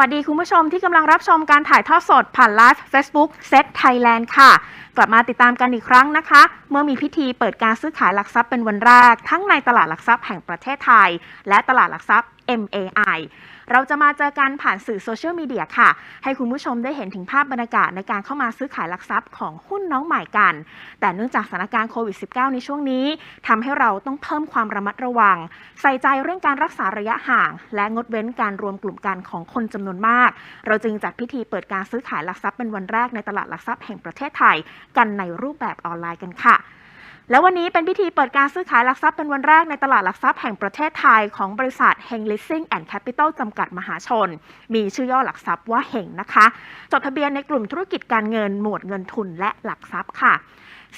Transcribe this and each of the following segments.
สวัสดีคุณผู้ชมที่กำลังรับชมการถ่ายทอดสดผ่านไลฟ์ Facebook Set Thailand ค่ะ กลับมาติดตามกันอีกครั้งนะคะ เมื่อมีพิธีเปิดการซื้อขายหลักทรัพย์เป็นวันแรก ทั้งในตลาดหลักทรัพย์แห่งประเทศไทย และตลาดหลักทรัพย์ MAI เราจะมาเจอกันผ่านสื่อโซเชียลมีเดียค่ะ ให้คุณผู้ชมได้เห็นถึงภาพบรรยากาศในการเข้ามาซื้อขายหลักทรัพย์ของหุ้นน้องใหม่กัน แต่เนื่องจากสถานการณ์โควิด -19 ในช่วงนี้ทำให้เราต้องเพิ่มความระมัดระวัง ใส่ใจเรื่องการรักษาระยะห่าง และงดเว้นการรวมกลุ่มกันของคนจำนวนมาก เราจึงจัดพิธีเปิดการซื้อขายหลักทรัพย์เป็นวันแรกในตลาดหลักทรัพย์แห่งประเทศไทย กันในรูปแบบออนไลน์กันค่ะ และวันนี้เป็นพิธีเปิดการซื้อขายหลักทรัพย์เป็นวันแรกในตลาดหลักทรัพย์แห่งประเทศไทยของบริษัทเฮง Leasing and Capital จำกัดมหาชน มีชื่อย่อหลักทรัพย์ว่าเฮงนะคะ จดทะเบียนในกลุ่มธุรกิจการเงินหมวดเงินทุนและหลักทรัพย์ค่ะ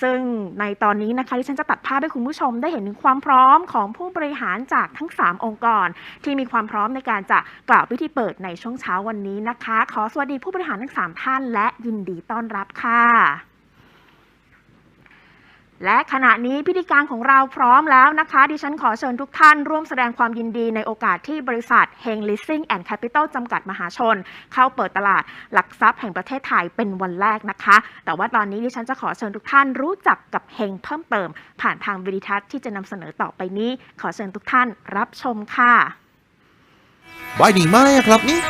ซึ่งในตอนนี้นะคะที่ฉันจะตัดภาพให้คุณผู้ชมได้เห็นถึงความพร้อมของผู้บริหารจากทั้ง 3 องค์กร ที่มีความพร้อมในการจะกล่าวพิธีเปิดในช่วงเช้าวันนี้นะคะ ขอสวัสดีผู้บริหารทั้ง 3 ท่าน และยินดีต้อนรับค่ะ และขณะนี้พิธีการของเราพร้อมแล้วนะคะ ดิฉันขอเชิญทุกท่านร่วมแสดงความยินดีในโอกาสที่บริษัทเฮง Leasing and Capital จำกัดมหาชน เข้าเปิดตลาดหลักทรัพย์แห่งประเทศไทยเป็นวันแรกนะคะ แต่ว่าตอนนี้ดิฉันจะขอเชิญทุกท่านรู้จักกับเฮงเพิ่มเติม ผ่านทางวิดีทัศน์ที่จะนำเสนอต่อไปนี้ ขอเชิญทุกท่านรับชมค่ะบายดีมากอะครับนี่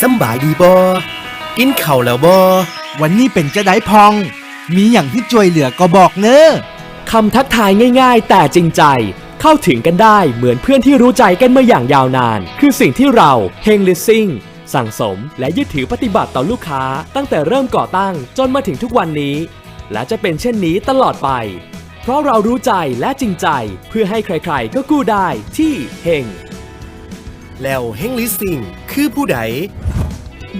สำบายดีบอกินเข่าวแล้วบอวันนี้เป็นจะได้พอง มีอย่างที่ช่วยเหลือก็บอกเนอะคำทักทายง่าย ๆ แต่จริงใจ เข้าถึงกันได้เหมือนเพื่อนที่รู้ใจกันมาอย่างยาวนาน คือสิ่งที่เราเฮงลิสซิ่งสั่งสมและยึดถือปฏิบัติต่อลูกค้า ตั้งแต่เริ่มก่อตั้งจนมาถึงทุกวันนี้ และจะเป็นเช่นนี้ตลอดไป เพราะเรารู้ใจและจริงใจเพื่อให้ใครๆ ก็กู้ได้ที่เฮงแล้วเฮงลิสซิ่งคือผู้ใด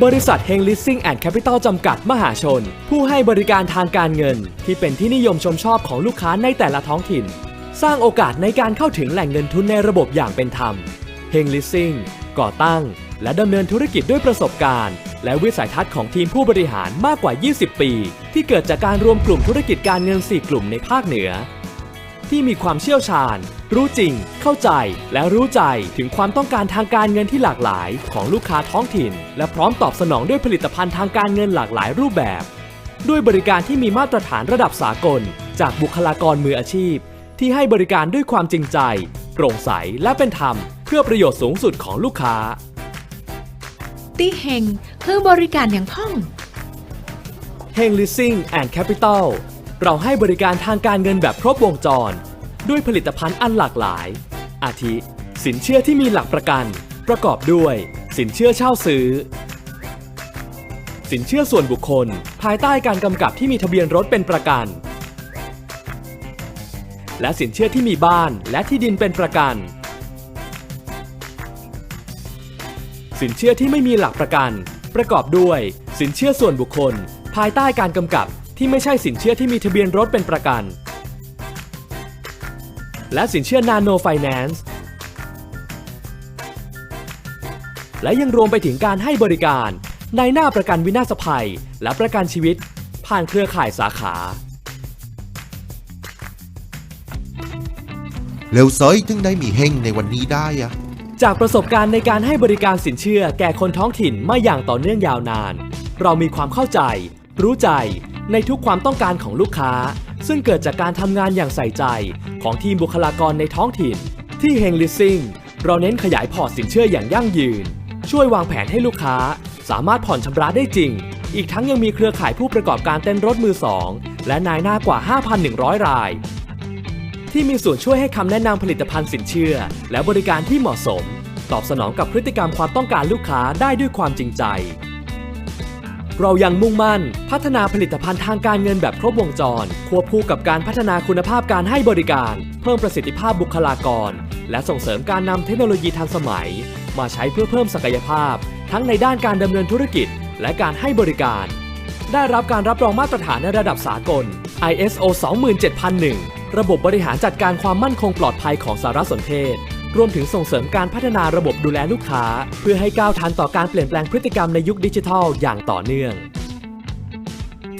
บริษัทเฮง Leasing and Capital จำกัดมหาชน ผู้ให้บริการทางการเงิน ที่เป็นที่นิยมชมชอบของลูกค้าในแต่ละท้องถิ่น สร้างโอกาสในการเข้าถึงแหล่งเงินทุนในระบบอย่างเป็นธรรมเฮง Leasing ก่อตั้ง และดำเนินธุรกิจด้วยประสบการณ์ และวิสัยทัศน์ของทีมผู้บริหารมากกว่า 20 ปี ที่เกิดจากการรวมกลุ่มธุรกิจการเงิน 4 กลุ่มในภาคเหนือ ที่มีความเชี่ยวชาญ รู้จริง เข้าใจ และรู้ใจถึงความต้องการทางการเงินที่หลากหลาย ของลูกค้าท้องถิ่น และพร้อมตอบสนองด้วยผลิตภัณฑ์ทางการเงินหลากหลายรูปแบบ ด้วยบริการที่มีมาตรฐานระดับสากล จากบุคลากรมืออาชีพ ที่ให้บริการด้วยความจริงใจ โปร่งใสและเป็นธรรม เพื่อประโยชน์สูงสุดของลูกค้า ตี้เฮงคือบริการอย่างพ่องเฮง Leasing and Capital เราให้บริการทางการเงินแบบครบวงจร ด้วยผลิตภัณฑ์อันหลากหลาย อาทิ สินเชื่อที่มีหลักประกัน ประกอบด้วย สินเชื่อเช่าซื้อ สินเชื่อส่วนบุคคล ภายใต้การกำกับที่มีทะเบียนรถเป็นประกัน และสินเชื่อที่มีบ้านและที่ดินเป็นประกัน สินเชื่อที่ไม่มีหลักประกัน ประกอบด้วย สินเชื่อส่วนบุคคล ภายใต้การกำกับ ที่ไม่ใช่สินเชื่อที่มีทะเบียนรถเป็นประกัน และสินเชื่อนาโนไฟแนนซ์และยังรวมไปถึงการให้บริการ ในหน้าประกันวินาศภัย และประกันชีวิต ผ่านเครือข่ายสาขา เร็วซอยถึงได้มีเฮงในวันนี้ได้อะจากประสบการณ์ในการให้บริการสินเชื่อแก่คนท้องถิ่นมาอย่างต่อเนื่องยาวนาน เรามีความเข้าใจ รู้ใจ ในทุกความต้องการของลูกค้า ซึ่งเกิดจากการทำงานอย่างใส่ใจของทีมบุคลากรในท้องถิ่น ที่เฮงลิสซิ่งเราเน้นขยายพอร์ตสินเชื่ออย่างยั่งยืน ช่วยวางแผนให้ลูกค้า สามารถผ่อนชำระได้จริง อีกทั้งยังมีเครือข่ายผู้ประกอบการเต้นรถมือสองและนายหน้ากว่า 5,100 ราย ที่มีส่วนช่วยให้คำแนะนำผลิตภัณฑ์สินเชื่อ และบริการที่เหมาะสม ตอบสนองกับพฤติกรรมความต้องการลูกค้าได้ด้วยความจริงใจ เรายังมุ่งมั่น พัฒนาผลิตภัณฑ์ทางการเงินแบบครบวงจร ควบคู่กับการพัฒนาคุณภาพการให้บริการ เพิ่มประสิทธิภาพบุคลากร และส่งเสริมการนำเทคโนโลยีทันสมัย มาใช้เพื่อเพิ่มศักยภาพ ทั้งในด้านการดำเนินธุรกิจ และการให้บริการ ได้รับการรับรองมาตรฐานในระดับสากล ISO 27001 ระบบบริหารจัดการความมั่นคงปลอดภัยของสารสนเทศ รวมถึงส่งเสริมการพัฒนาระบบดูแลลูกค้า เพื่อให้ก้าวทันต่อการเปลี่ยนแปลงพฤติกรรมในยุคดิจิทัลอย่างต่อเนื่อง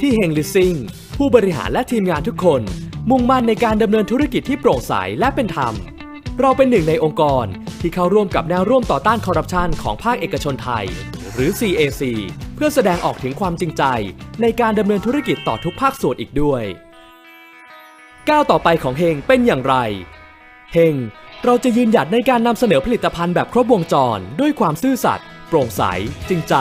ที่เฮงลิซิงผู้บริหารและทีมงานทุกคน มุ่งมั่นในการดำเนินธุรกิจที่โปร่งใสและเป็นธรรม เราเป็นหนึ่งในองค์กรที่เข้าร่วมกับแนวร่วมต่อต้านคอร์รัปชันของภาคเอกชนไทย หรือ CAC เพื่อแสดงออกถึงความจริงใจ ในการดำเนินธุรกิจต่อทุกภาคส่วนอีกด้วย ก้าวต่อไปของเฮงเป็นอย่างไร เฮง เราจะยืนหยัดในการนำเสนอผลิตภัณฑ์แบบครบวงจร ด้วยความซื่อสัตย์โปร่งใส จริงใจ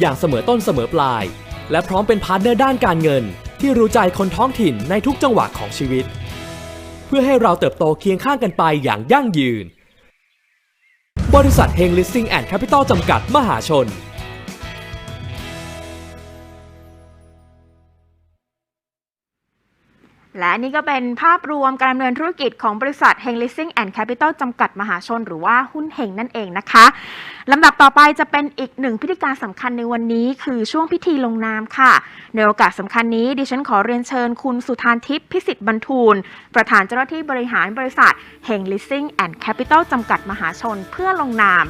อย่างเสมอต้นเสมอปลาย และพร้อมเป็นพาร์ทเนอร์ด้านการเงิน ที่รู้ใจคนท้องถิ่นในทุกจังหวะของชีวิต เพื่อให้เราเติบโตเคียงข้างกันไปอย่างยั่งยืน บริษัทเฮงลิสซิ่งแอนด์แคปิตอลจำกัดมหาชน และนี่ก็เป็นภาพรวมการดำเนินธุรกิจของบริษัท h e n Leasing and Capital จำกัดมหาชนหรือว่าหุ้นเฮงนั่นเองนะคะลำดับต่อไปจะเป็นอีกหนึ่งพิธีการสำคัญในวันนี้ คือช่วงพิธีลงนามค่ะ ในโอกาสสำคัญนี้ ดิฉันขอเรียนเชิญคุณสุธานทิพย์พิสิทธิ์บรรทูล ประธานเจ้าหน้าที่บริหารบริษัท h e n Leasing and Capital จำกัดมหาชน เพื่อลงนาม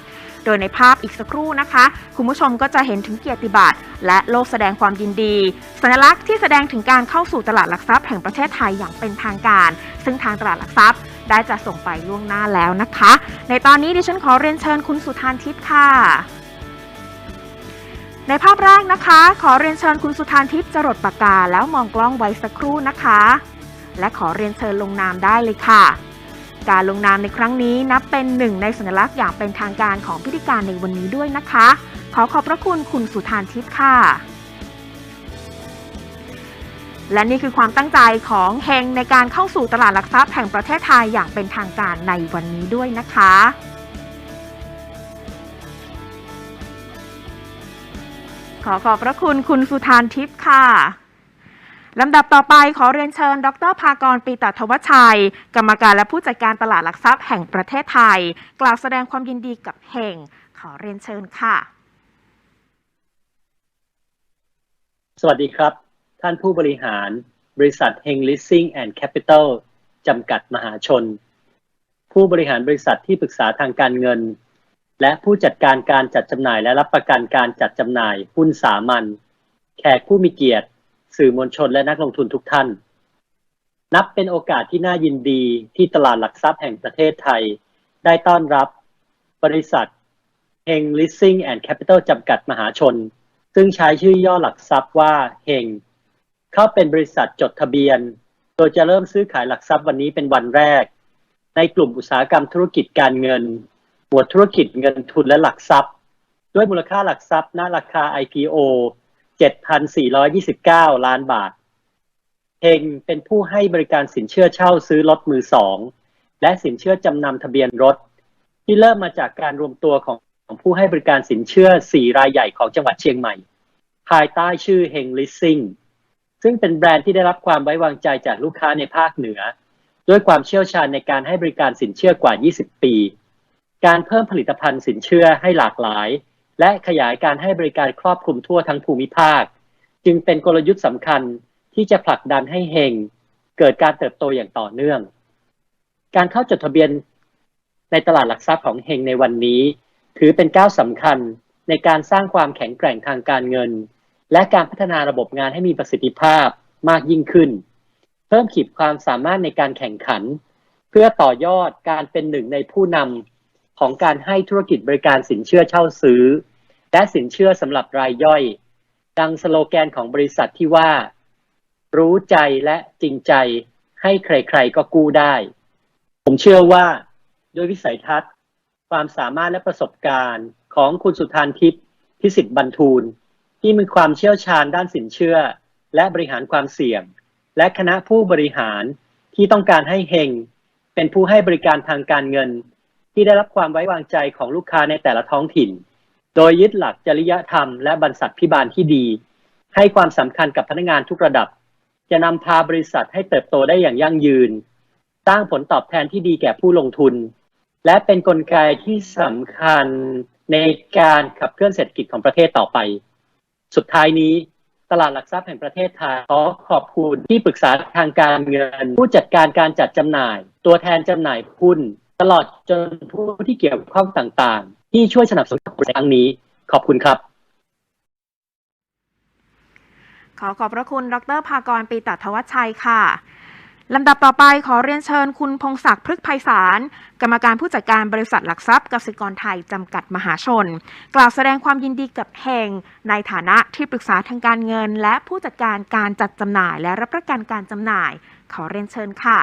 โดยในภาพอีกสักครู่นะคะ คุณผู้ชมก็จะเห็นถึงเกียรติบัตรและโลกแสดงความยินดี สัญลักษณ์ที่แสดงถึงการเข้าสู่ตลาดหลักทรัพย์แห่งประเทศไทยอย่างเป็นทางการ ซึ่งทางตลาดหลักทรัพย์ได้จะส่งไปล่วงหน้าแล้วนะคะ ในตอนนี้ดิฉันขอเรียนเชิญคุณสุธานทิพย์ค่ะ ในภาพแรกนะคะ ขอเรียนเชิญคุณสุธานทิพย์จรดปากกา แล้วมองกล้องไว้สักครู่นะคะ และขอเรียนเชิญลงนามได้เลยค่ะ การลงนามในครั้งนี้นับเป็นหนึ่งในสัญลักษณ์อย่างเป็นทางการของพิธีการในวันนี้ด้วยนะคะ ขอขอบพระคุณคุณสุธานทิพย์ค่ะ และนี่คือความตั้งใจของเฮงในการเข้าสู่ตลาดหลักทรัพย์แห่งประเทศไทยอย่างเป็นทางการในวันนี้ด้วยนะคะขอขอบพระคุณคุณสุธานทิพย์ค่ะ ลำดับต่อไปขอเรียนเชิญ ดรภากรปีตทวชัย กรรมการและผู้จัดการตลาดหลักทรัพย์แห่งประเทศไทย กล่าวแสดงความยินดีกับเฮงขอเรียนเชิญค่ะ สวัสดีครับ ท่านผู้บริหาร บริษัท Heng Leasing and Capital จำกัดมหาชน ผู้บริหารบริษัทที่ปรึกษาทางการเงิน และผู้จัดการการจัดจำหน่ายและรับประกันการจัดจำหน่ายหุ้นสามัญแขกผู้มีเกียรติ สื่อมวลชนและนักลงทุนทุกท่าน นับเป็นโอกาสที่น่ายินดีที่ตลาดหลักทรัพย์แห่งประเทศไทย ได้ต้อนรับบริษัท Heng Leasing and Capital จำกัดมหาชน ซึ่งใช้ชื่อย่อหลักทรัพย์ว่าเฮงเข้าเป็นบริษัทจดทะเบียน โดยจะเริ่มซื้อขายหลักทรัพย์วันนี้เป็นวันแรก ในกลุ่มอุตสาหกรรมธุรกิจการเงิน หมวดธุรกิจเงินทุนและหลักทรัพย์ ด้วยมูลค่าหลักทรัพย์ณราคา IPO 7,429 ล้านบาทเฮงเป็นผู้ให้บริการสินเชื่อเช่าซื้อรถมือสองและสินเชื่อจำนำทะเบียนรถ ที่เริ่มมาจากการรวมตัวของของผู้ให้บริการสินเชื่อ 4 รายใหญ่ของจังหวัดเชียงใหม่ ภายใต้ชื่อเฮงลิสซิ่งซึ่งเป็นแบรนด์ที่ได้รับความไว้วางใจจากลูกค้าในภาคเหนือ ด้วยความเชี่ยวชาญในการให้บริการสินเชื่อกว่า 20 ปี การเพิ่มผลิตภัณฑ์สินเชื่อให้หลากหลาย และขยายการให้บริการครอบคลุมทั่วทั้งภูมิภาค จึงเป็นกลยุทธ์สำคัญที่จะผลักดันให้เฮงเกิดการเติบโตอย่างต่อเนื่อง การเข้าจดทะเบียนในตลาดหลักทรัพย์ของเฮงในวันนี้ ถือเป็นก้าวสำคัญในการสร้างความแข็งแกร่งทางการเงิน และการพัฒนาระบบงานให้มีประสิทธิภาพมากยิ่งขึ้น เพิ่มขีดความสามารถในการแข่งขัน เพื่อต่อยอดการเป็นหนึ่งในผู้นำของการให้ธุรกิจบริการสินเชื่อเช่าซื้อ และสินเชื่อสำหรับรายย่อย ดังสโลแกนของบริษัทที่ว่า รู้ใจและจริงใจให้ใครๆก็กู้ได้ ผมเชื่อว่าด้วยวิสัยทัศน์ ความสามารถและประสบการณ์ของคุณสุธานทิพย์พิสิทธิ์บรรทูล ที่มีความเชี่ยวชาญด้านสินเชื่อ และบริหารความเสี่ยง และคณะผู้บริหารที่ต้องการให้เฮงเป็นผู้ให้บริการทางการเงิน ที่ได้รับความไว้วางใจของลูกค้าในแต่ละท้องถิ่น โดยยึดหลักจริยธรรมและบรรษัทพิบาลที่ดี ให้ความสำคัญกับพนักงานทุกระดับ จะนำพาบริษัทให้เติบโตได้อย่างยั่งยืน สร้างผลตอบแทนที่ดีแก่ผู้ลงทุน และเป็นนกลไกที่สำคัญในการขับเคลื่อนเศรษฐกิจของประเทศต่อไป สุดท้ายนี้ตลาดหลักทรัพย์แห่งประเทศไทยขอขอบคุณที่ปรึกษาทางการเงิน ผู้จัดการการจัดจำหน่าย ตัวแทนจำหน่ายหุ้น ตลอดจนผู้ที่เกี่ยวข้องต่างๆ ที่ช่วยสนับสนุนในครั้งนี้ ขอบคุณครับ ขอขอบพระคุณ ดรภากรปีตัทวชัยค่ะลำดับต่อไปขอเรียนเชิญคุณพงศักดิ์พฤกษไพศาลกรรมการผู้จัดการบริษัทหลักทรัพย์กสิกรไทย จำกัดมหาชน กล่าวแสดงความยินดีกับเฮงในฐานะที่ปรึกษาทางการเงิน และผู้จัดการการจัดจำหน่าย และรับประกันการจำหน่าย ขอเรียนเชิญค่ะ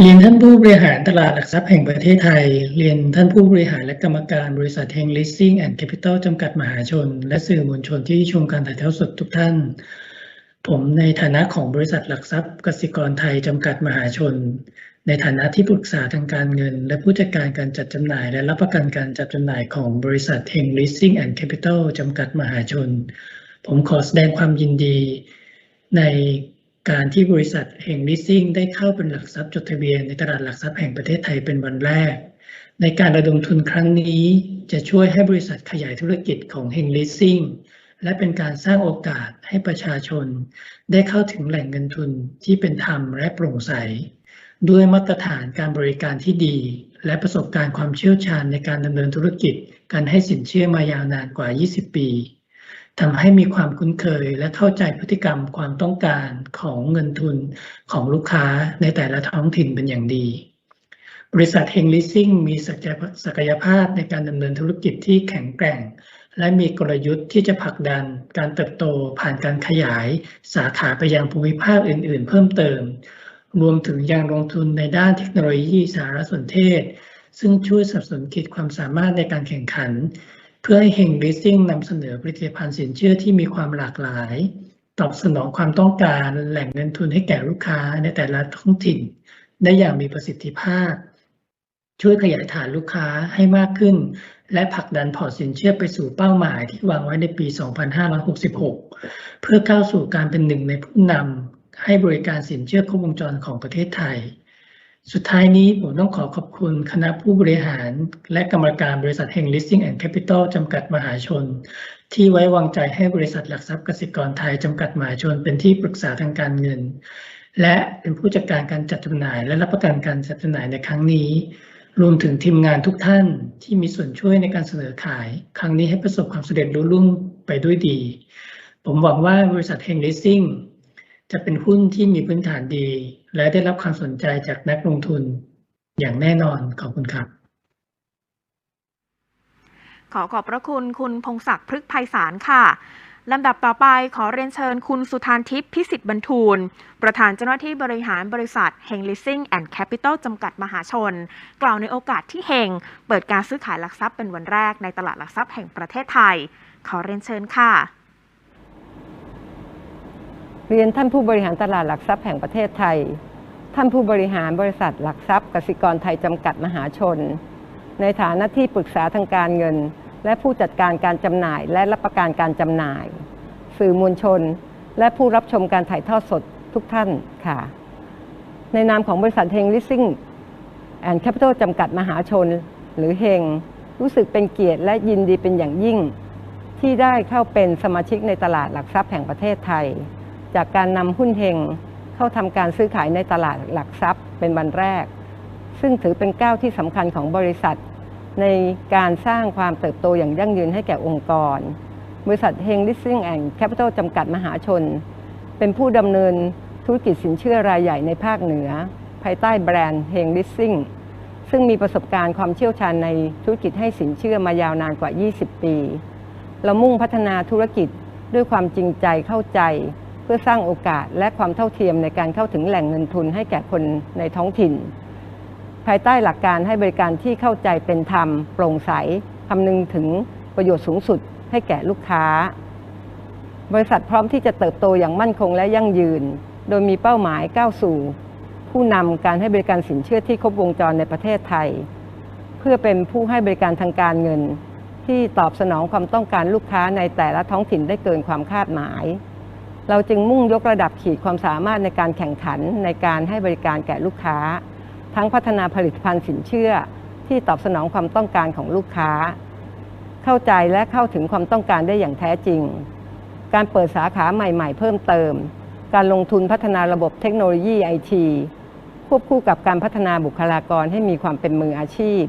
เรียนท่านผู้บริหารตลาดหลักทรัพย์แห่งประเทศไทย เรียนท่านผู้บริหารและกรรมการบริษัทเฮงลิสซิ่งแอนด์แคปิตอลจำกัดมหาชน และสื่อมวลชนที่ชมการถ่ายทอดสดทุกท่าน ผมในฐานะของบริษัทหลักทรัพย์กสิกรไทยจำกัดมหาชน ในฐานะที่ปรึกษาทางการเงิน และผู้จัดการการจัดจำหน่าย และรับประกันการจัดจำหน่ายของบริษัทเฮงลิสซิ่งแอนด์แคปิตอลจำกัดมหาชน ผมขอแสดงความยินดีใน การที่บริษัทแห่งลิสซิ่งได้เข้าเป็นหลักทรัพย์จดทะเบียนในตลาดหลักทรัพย์แห่งประเทศไทยเป็นวันแรก ในการระดมทุนครั้งนี้จะช่วยให้บริษัทขยายธุรกิจของเฮงลิสซิ่งและเป็นการสร้างโอกาสให้ประชาชน ได้เข้าถึงแหล่งเงินทุนที่เป็นธรรมและโปร่งใส ด้วยมาตรฐานการบริการที่ดี และประสบการณ์ความเชี่ยวชาญในการดำเนินธุรกิจ การให้สินเชื่อมายาวนานกว่า 20 ปี ทำให้มีความคุ้นเคยและเข้าใจพฤติกรรมความต้องการของเงินทุนของลูกค้าในแต่ละท้องถิ่นเป็นอย่างดี บริษัทเฮงลิสซิ่งมีศักยภาพในการดำเนินธุรกิจที่แข็งแกร่ง และมีกลยุทธ์ที่จะผลักดันการเติบโตผ่านการขยายสาขาไปยังภูมิภาคอื่น ๆ เพิ่มเติม รวมถึงยังลงทุนในด้านเทคโนโลยีสารสนเทศ ซึ่งช่วยสนับสนุนขีดความสามารถในการแข่งขัน พื่อให้เฮงลิสซิ่งนำเสนอผลิตภัณฑ์สินเชื่อที่มีความหลากหลาย ตอบสนองความต้องการแหล่งเงินทุนให้แก่ลูกค้าในแต่ละท้องถิ่น ได้อย่างมีประสิทธิภาพ ช่วยขยายฐานลูกค้าให้มากขึ้น และผลักดันพอร์ตสินเชื่อไปสู่เป้าหมายที่วางไว้ในปี 2566 เพื่อเข้าสู่การเป็นหนึ่งในผู้นำให้บริการสินเชื่อครบวงจรของประเทศไทย สุดท้ายนี้ผมต้องขอขอบคุณคณะผู้บริหาร และกรรมการบริษัทแห่ง Listing and Capital จำกัดมหาชน ที่ไว้วางใจให้บริษัทหลักทรัพย์กสิกรไทยจำกัดมหาชน เป็นที่ปรึกษาทางการเงิน และเป็นผู้จัดการการจัดจำหน่าย และรับประกันการจัดจำหน่ายในครั้งนี้ รวมถึงทีมงานทุกท่านที่มีส่วนช่วยในการเสนอขาย ครั้งนี้ให้ประสบความสำเร็จรุ่งรุ่งไปด้วยดี ผมหวังว่าบริษัทเฮงลิสซิ่งจะเป็นหุ้นที่มีพื้นฐานดี และได้รับความสนใจจากนักลงทุนอย่างแน่นอนขอบคุณครับขอขอบพระคุณคุณพงศักดิ์พฤกษ์ไพศาลค่ะลำดับต่อไปขอเรียนเชิญคุณสุธานทิพย์พิสิทธิ์บรรทูล ประธานเจ้าหน้าที่บริหารบริษัทเฮงลิสซิ่งแอนด์แคปิตอลจำกัดมหาชน กล่าวในโอกาสที่เฮงเปิดการซื้อขายหลักทรัพย์เป็นวันแรกในตลาดหลักทรัพย์แห่งประเทศไทย ขอเรียนเชิญค่ะ เรียนท่านผู้บริหารตลาดหลักทรัพย์แห่งประเทศไทย ท่านผู้บริหารบริษัทหลักทรัพย์กสิกรไทยจำกัดมหาชน ในฐานะที่ปรึกษาทางการเงิน และผู้จัดการการจำหน่าย และรับประกันการจำหน่าย สื่อมวลชน และผู้รับชมการถ่ายทอดสดทุกท่านค่ะ ในนามของบริษัทเฮงลิสซิ่งแอนด์แคปิตอลจำกัดมหาชน หรือเฮงรู้สึกเป็นเกียรติและยินดีเป็นอย่างยิ่ง ที่ได้เข้าเป็นสมาชิกในตลาดหลักทรัพย์แห่งประเทศไทย จากการนำหุ้นเฮง เข้าทำการซื้อขายในตลาดหลักทรัพย์เป็นวันแรก ซึ่งถือเป็นก้าวที่สำคัญของบริษัท ในการสร้างความเติบโตอย่างยั่งยืนให้แก่องค์กร บริษัทเฮงลิสซิ่งแอนด์แคปิตอลจำกัดมหาชน เป็นผู้ดำเนินธุรกิจสินเชื่อรายใหญ่ในภาคเหนือ ภายใต้แบรนด์เฮงลิสซิ่งซึ่งมีประสบการณ์ความเชี่ยวชาญในธุรกิจให้สินเชื่อมายาวนานกว่า 20 ปี เรามุ่งพัฒนาธุรกิจด้วยความจริงใจเข้าใจ เพื่อสร้างโอกาสและความเท่าเทียมในการเข้าถึงแหล่งเงินทุนให้แก่คนในท้องถิ่น ภายใต้หลักการให้บริการที่เข้าใจเป็นธรรม โปร่งใสคำนึงถึงประโยชน์สูงสุดให้แก่ลูกค้า บริษัทพร้อมที่จะเติบโตอย่างมั่นคงและยั่งยืน โดยมีเป้าหมายก้าวสู่ ผู้นำการให้บริการสินเชื่อที่ครบวงจรในประเทศไทย เพื่อเป็นผู้ให้บริการทางการเงินที่ตอบสนองความต้องการลูกค้าในแต่ละท้องถิ่นได้เกินความคาดหมาย เราจึงมุ่งยกระดับขีดความสามารถในการแข่งขันในการให้บริการแก่ลูกค้า ทั้งพัฒนาผลิตภัณฑ์สินเชื่อที่ตอบสนองความต้องการของลูกค้า เข้าใจและเข้าถึงความต้องการได้อย่างแท้จริง การเปิดสาขาใหม่ ๆ เพิ่มเติม การลงทุนพัฒนาระบบเทคโนโลยีไอทีควบคู่กับการพัฒนาบุคลากรให้มีความเป็นมืออาชีพ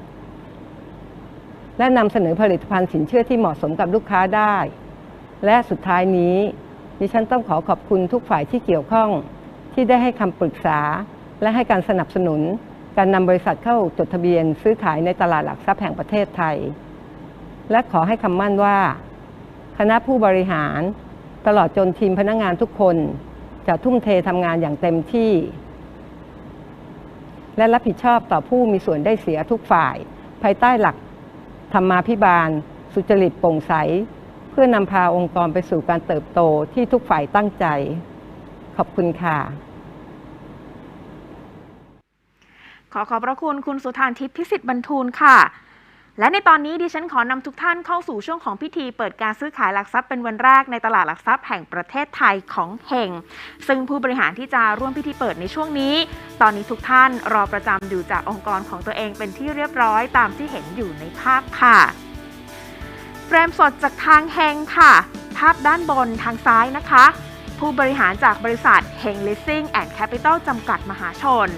และนำเสนอผลิตภัณฑ์สินเชื่อที่เหมาะสมกับลูกค้าได้ และสุดท้ายนี้ ดิฉันต้องขอขอบคุณทุกฝ่ายที่เกี่ยวข้องที่ได้ให้คำปรึกษา และให้การสนับสนุน การนำบริษัทเข้าจดทะเบียนซื้อขายในตลาดหลักทรัพย์แห่งประเทศไทย และขอให้คำมั่นว่า คณะผู้บริหาร ตลอดจนทีมพนักงงานทุกคน จะทุ่มเททำงานอย่างเต็มที่ และรับผิดชอบต่อผู้มีส่วนได้เสียทุกฝ่าย ภายใต้หลักธรรมาภิบาล สุจริตโปร่งใส พื่อนำพาองค์กรไปสู่การเติบโตที่ทุกฝ่ายตั้งใจ ขอบคุณค่ะ ขอขอบพระคุณคุณสุธานทิพย์พิสิทธิ์บรรทูลค่ะ และในตอนนี้ดิฉันขอนำทุกท่านเข้าสู่ช่วงของพิธีเปิดการซื้อขายหลักทรัพย์เป็นวันแรกในตลาดหลักทรัพย์แห่งประเทศไทยของเฮงซึ่งผู้บริหารที่จะร่วมพิธีเปิดในช่วงนี้ ตอนนี้ทุกท่านรอประจำอยู่จากองค์กรของตัวเองเป็นที่เรียบร้อยตามที่เห็นอยู่ในภาพค่ะ เฟรมสดจากทางเฮงค่ะ ภาพด้านบนทางซ้ายนะคะ ผู้บริหารจากบริษัทเฮง Leasing and Capital จำกัดมหาชน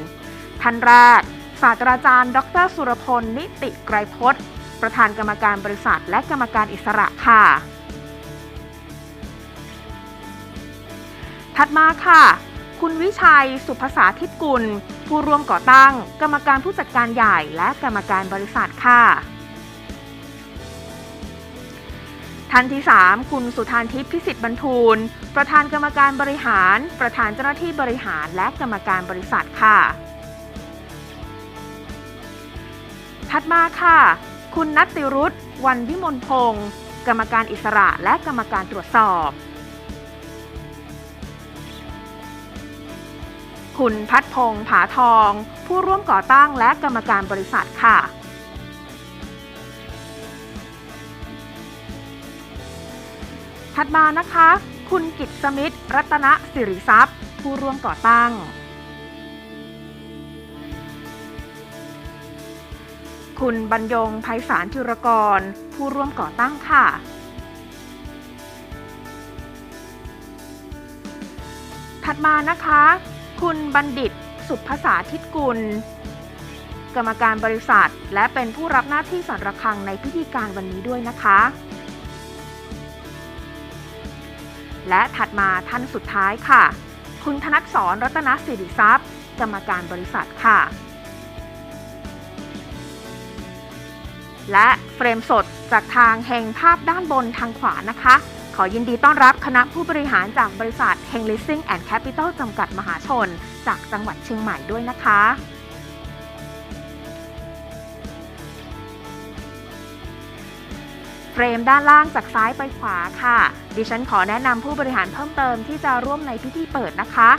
ท่านแรก ศาสตราจารย์ ดร สุรพล นิติไกรพจน์ ประธานกรรมการบริษัทและกรรมการอิสระค่ะ ถัดมาค่ะ คุณวิชัย สุภาษาทิศกุล ผู้ร่วมก่อตั้ง กรรมการผู้จัดการใหญ่และกรรมการบริษัทค่ะ ท่านที่ 3 คุณสุธานทิพย์พิสิทธิ์บรรทูล ประธานกรรมการบริหาร ประธานเจ้าหน้าที่บริหารและกรรมการบริษัทค่ะ ถัดมาค่ะ คุณนัตติรุธวันวิมลพงศ์กรรมการอิสระและกรรมการตรวจสอบ คุณพัฒพงศ์ผาทอง ผู้ร่วมก่อตั้งและกรรมการบริษัทค่ะ ถัดมานะคะ คุณกิตสมิทธิ์รัตนสิริทรัพย์ ผู้ร่วมก่อตั้ง คุณบรรยงไพศาลธิรกร ผู้ร่วมก่อตั้งค่ะ ถัดมานะคะ คุณบัณฑิตสุภาษาทิศกุล กรรมการบริษัท และเป็นผู้รับหน้าที่สอนระฆังในพิธีการวันนี้ด้วยนะคะ และถัดมาท่านสุดท้ายค่ะ คุณธนัทสอนรัตนสิริทรัพย์ กรรมการบริษัทค่ะ และเฟรมสดจากทางเฮงภาพด้านบนทางขวานะคะ ขอยินดีต้อนรับคณะผู้บริหารจากบริษัทเฮง Leasing and Capital จำกัดมหาชน จากจังหวัดเชียงใหม่ด้วยนะคะ รมด้านล่างจากซ้ายไปขวาค่ะ ดิฉันขอแนะนำผู้บริหารเพิ่มเติมที่จะร่วมในพิธีเปิดนะคะ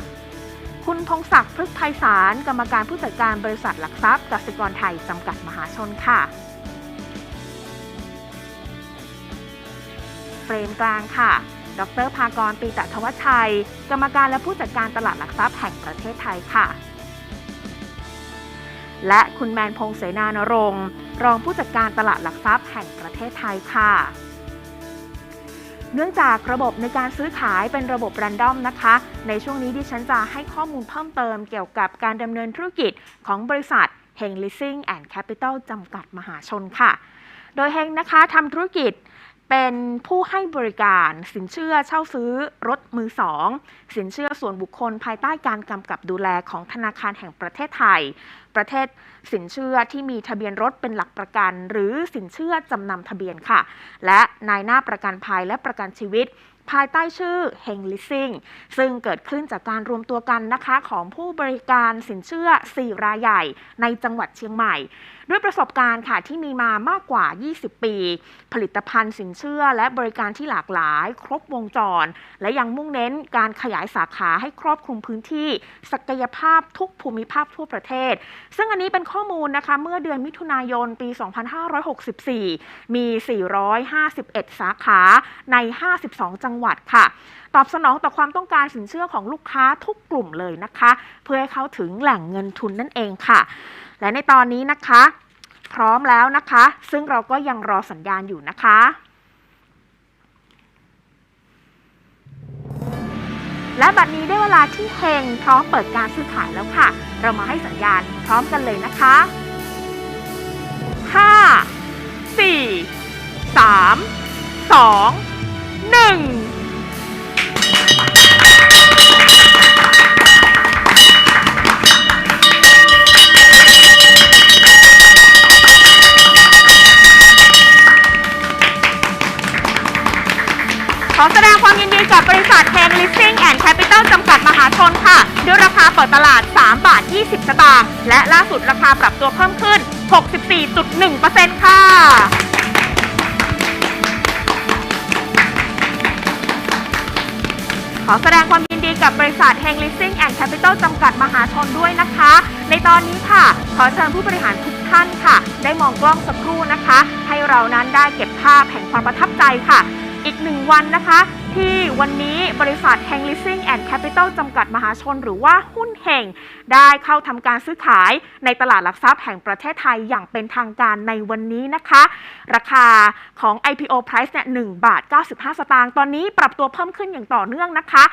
คุณพงศักดิ์พฤกษ์ไพศาลกรรมการผู้จัดการบริษัทหลักทรัพย์กสิกรไทยจำกัดมหาชนค่ะเฟรมกลางค่ะ ดรภากรปีตะทวชชัย กรรมการและผู้จัดการตลาดหลักทรัพย์แห่งประเทศไทยค่ะ และคุณแมนพงษ์เสนานรงค์รองผู้จัดการตลาดหลักทรัพย์แห่งประเทศไทยค่ะ เนื่องจากระบบในการซื้อขายเป็นระบบแรนดอมนะคะ ในช่วงนี้ดิฉันจะให้ข้อมูลเพิ่มเติมเกี่ยวกับการดำเนินธุรกิจของบริษัทเฮง Leasing and Capital จำกัดมหาชนค่ะ โดยเฮงนะคะทำธุรกิจเป็นผู้ให้บริการสินเชื่อเช่าซื้อรถมือสอง สินเชื่อส่วนบุคคลภายใต้การกำกับดูแลของธนาคารแห่งประเทศไทย ประเทศสินเชื่อที่มีทะเบียนรถเป็นหลักประกัน หรือสินเชื่อจำนำทะเบียนค่ะ และนายหน้าประกันภัยและประกันชีวิตภายใต้ชื่อ h e n g Leasing ซึ่งเกิดขึ้นจากการรวมตัวกันนะคะของผู้บริการสินเชื่อ 4 รายใหญ่ในจังหวัดเชียงใหม่ ด้วยประสบการณ์ค่ะที่มีมามากกว่า 20 ปี ผลิตภัณฑ์สินเชื่อและบริการที่หลากหลาย ครบวงจร และยังมุ่งเน้นการขยายสาขาให้ครอบคลุมพื้นที่ ศักยภาพทุกภูมิภาคทั่วประเทศซึ่งอันนี้เป็นข้อมูลนะคะเมื่อเดือนมิถุนายนปี 2564 มี 451 สาขาใน 52 จังหวัดค่ะ ตอบสนองต่อความต้องการสินเชื่อของลูกค้าทุกกลุ่มเลยนะคะ เพื่อให้เขาถึงแหล่งเงินทุนนั่นเองค่ะ และในตอนนี้นะคะ พร้อมแล้วนะคะ ซึ่งเราก็ยังรอสัญญาณอยู่นะคะ และบัดนี้ได้เวลาที่เฮงพร้อมเปิดการซื้อขายแล้วค่ะ เรามาให้สัญญาณพร้อมกันเลยนะคะ 5 4 3 2 1 Capital จำกัดมหาชนค่ะ ด้วยราคาเปิดตลาด 3 บาท 20 สตางค์และล่าสุดราคาปรับตัวเพิ่มขึ้น 64.1%ค่ะขอแสดงความยินดีกับบริษัท h e n Leasing and Capital จำกัดมหาชนด้วยนะคะ ในตอนนี้ค่ะ ขอเชิญผู้บริหารทุกท่านค่ะ ได้มองกล้องสักครู่นะคะ ให้เรานั้นได้เก็บภาพแห่งความประทับใจค่ะ อีกหนึ่งวันนะคะ ที่วันนี้บริษัท h e n Leasing and Capital จำกัดมหาชนหรือว่าหุ้นเห่ง ได้เข้าทำการซื้อขายในตลาดหลักทรัพย์แห่งประเทศไทยอย่างเป็นทางการในวันนี้นะคะ ราคาของ IPO price เนี่ย1บาท 95 สตางค์ตอนนี้ปรับตัวเพิ่มขึ้นอย่างต่อเนื่องนะคะ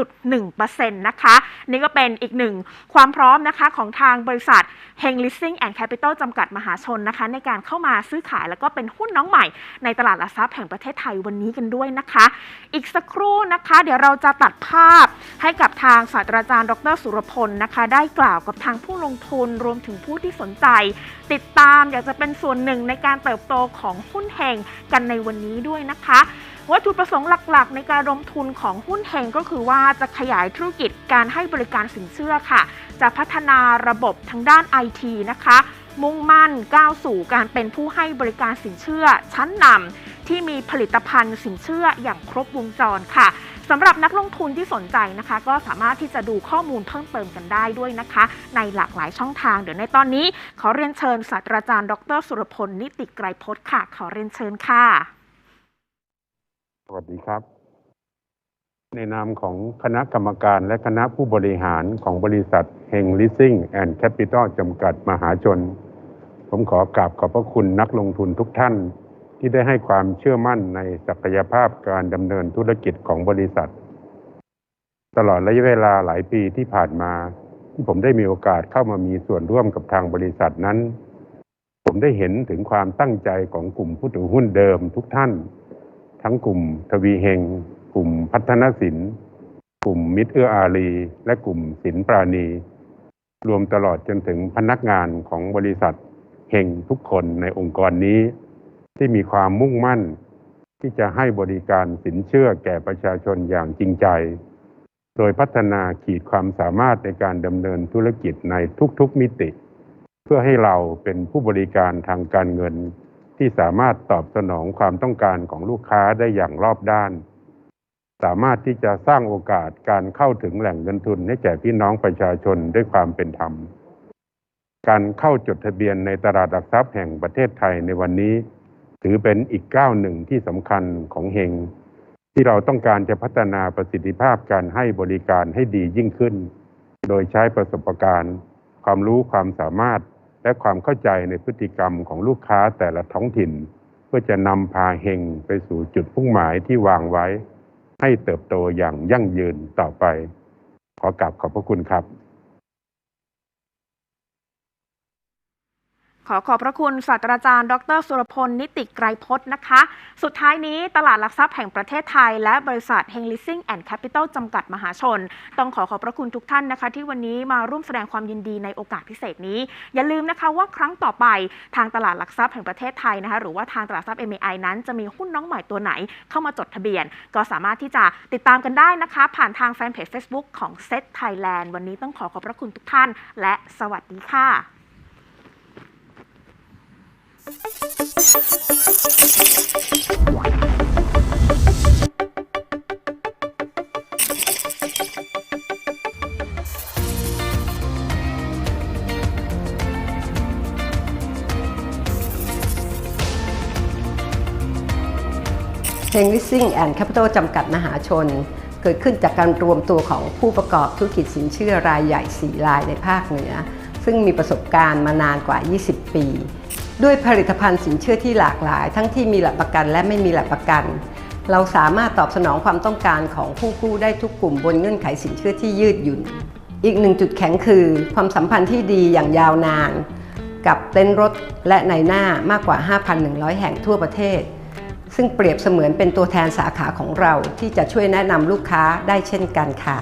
64.1%นะคะ นี่ก็เป็นอีกหนึ่งความพร้อมนะคะของทางบริษัท Heng Leasing and Capital จำกัดมหาชนนะคะ ในการเข้ามาซื้อขายแล้วก็เป็นหุ้นน้องใหม่ในตลาดหลักทรัพย์แห่งประเทศไทยวันนี้กันด้วยนะคะอีกสักครู่นะคะ เดี๋ยวเราจะตัดภาพให้กับทางศาสตราจารย์ ดรสุรพลนะคะ ได้กล่าวกับทางผู้ลงทุนรวมถึงผู้ที่สนใจ ติดตามอยากจะเป็นส่วนหนึ่งในการเติบโตของหุ้นแห่งกันในวันนี้ด้วยนะคะวัตถุประสงค์หลักๆ ในการลงทุนของหุ้นแห่งก็คือว่าจะขยายธุรกิจการให้บริการสินเชื่อค่ะ จะพัฒนาระบบทางด้าน IT นะคะ มุ่งมั่นก้าวสู่การเป็นผู้ให้บริการสินเชื่อชั้นนำ ที่มีผลิตภัณฑ์สินเชื่ออย่างครบวงจรค่ะสำหรับนักลงทุนที่สนใจนะคะ ก็สามารถที่จะดูข้อมูลเพิ่มเติมกันได้ด้วยนะคะ ในหลากหลายช่องทาง เดี๋ยวในตอนนี้ ขอเรียนเชิญศาสตราจารย์ ดร สุรพล นิติไกรพจน์ค่ะ ขอเรียนเชิญค่ะ สวัสดีครับ ในนามของคณะกรรมการและคณะผู้บริหารของบริษัทเฮงลิสซิ่งแอนด์แคปิตอลจำกัดมหาชน ผมขอกราบขอบพระคุณนักลงทุนทุกท่าน ที่ได้ให้ความเชื่อมั่นในศักยภาพการดำเนินธุรกิจของบริษัท ตลอดระยะเวลาหลายปีที่ผ่านมา ที่ผมได้มีโอกาสเข้ามามีส่วนร่วมกับทางบริษัทนั้น ผมได้เห็นถึงความตั้งใจของกลุ่มผู้ถือหุ้นเดิมทุกท่าน ทั้งกลุ่มทวีเฮงกลุ่มพัฒนสินกลุ่มมิตรเอื้ออารี และกลุ่มสินปราณี รวมตลอดจนถึงพนักงานของบริษัทเฮงทุกคนในองค์กรนี้ ที่มีความมุ่งมั่น ที่จะให้บริการสินเชื่อแก่ประชาชนอย่างจริงใจ โดยพัฒนาขีดความสามารถในการดำเนินธุรกิจในทุกๆมิติ เพื่อให้เราเป็นผู้บริการทางการเงิน ที่สามารถตอบสนองความต้องการของลูกค้าได้อย่างรอบด้าน สามารถที่จะสร้างโอกาสการเข้าถึงแหล่งเงินทุนให้แก่พี่น้องประชาชนด้วยความเป็นธรรมการเข้าจดทะเบียนในตลาดหลักทรัพย์แห่งประเทศไทยในวันนี้ ถือเป็นอีกก้าวหนึ่งที่สำคัญของเฮง ที่เราต้องการจะพัฒนาประสิทธิภาพการให้บริการให้ดียิ่งขึ้น โดยใช้ประสบการณ์ ความรู้ความสามารถและความเข้าใจในพฤติกรรมของลูกค้าแต่ละท้องถิ่น เพื่อจะนำพาเฮงไปสู่จุดมุ่งหมายที่วางไว้ ให้เติบโตอย่างยั่งยืนต่อไป ขอกราบขอบพระคุณครับ ขอขอบพระคุณศาสตราจารย์ ดร สุรพล นิติไกรพจน์นะคะ สุดท้ายนี้ตลาดหลักทรัพย์แห่งประเทศไทย และบริษัท h e n Leasing and Capital จำกัดมหาชน ต้องขอขอบพระคุณทุกท่านนะคะ ที่วันนี้มาร่วมแสดงความยินดีในโอกาสพิเศษนี้ อย่าลืมนะคะว่าครั้งต่อไปทางตลาดหลักทรัพย์แห่งประเทศไทยนะคะ หรือว่าทางตลาดทรัพย์ MAI นั้นจะมีหุ้นน้องใหม่ตัวไหนเข้ามาจดทะเบียน ก็สามารถที่จะติดตามกันได้นะคะ ผ่านทางแฟนเพจ Facebook ของ Set Thailand วันนี้ต้องขอขอบพระคุณทุกท่าน และสวัสดีค่ะ เฮง Leasing and Capital จำกัดมหาชน เกิดขึ้นจากการรวมตัวของผู้ประกอบธุรกิจสินเชื่อรายใหญ่ 4 รายในภาคเหนือ ซึ่งมีประสบการณ์มานานกว่า 20 ปี ด้วยผลิตภัณฑ์สินเชื่อที่หลากหลาย ทั้งที่มีหลักประกันและไม่มีหลักประกัน เราสามารถตอบสนองความต้องการของผู้กู้ได้ทุกกลุ่มบนเงื่อนไขสินเชื่อที่ยืดหยุ่น อีกหนึ่งจุดแข็งคือ ความสัมพันธ์ที่ดีอย่างยาวนาน กับเต้นรถและในหน้ามากกว่า 5,100 แห่งทั่วประเทศ ซึ่งเปรียบเสมือนเป็นตัวแทนสาขาของเราที่จะช่วยแนะนำลูกค้าได้เช่นกันค่ะ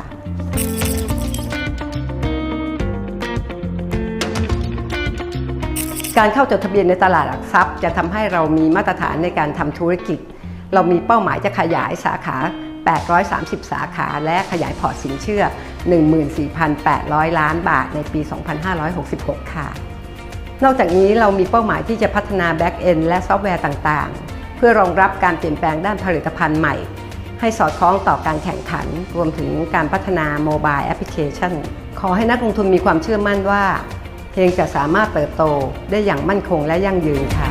การเข้าจดทะเบียนในตลาดหลักทรัพย์ จะทำให้เรามีมาตรฐานในการทำธุรกิจ เรามีเป้าหมายจะขยายสาขา 830 สาขา และขยายพอร์ตสินเชื่อ 14,800 ล้านบาทในปี 2566 ค่ะ นอกจากนี้เรามีเป้าหมายที่จะพัฒนา Back End และซอฟต์แวร์ต่างๆ เพื่อรองรับการเปลี่ยนแปลงด้านผลิตภัณฑ์ใหม่ ให้สอดคล้องต่อการแข่งขัน รวมถึงการพัฒนาโมบายแอปพลิเคชัน ขอให้นักลงทุนมีความเชื่อมั่นว่า เฮงจะสามารถเติบโตได้อย่างมั่นคงและยั่งยืนค่ะ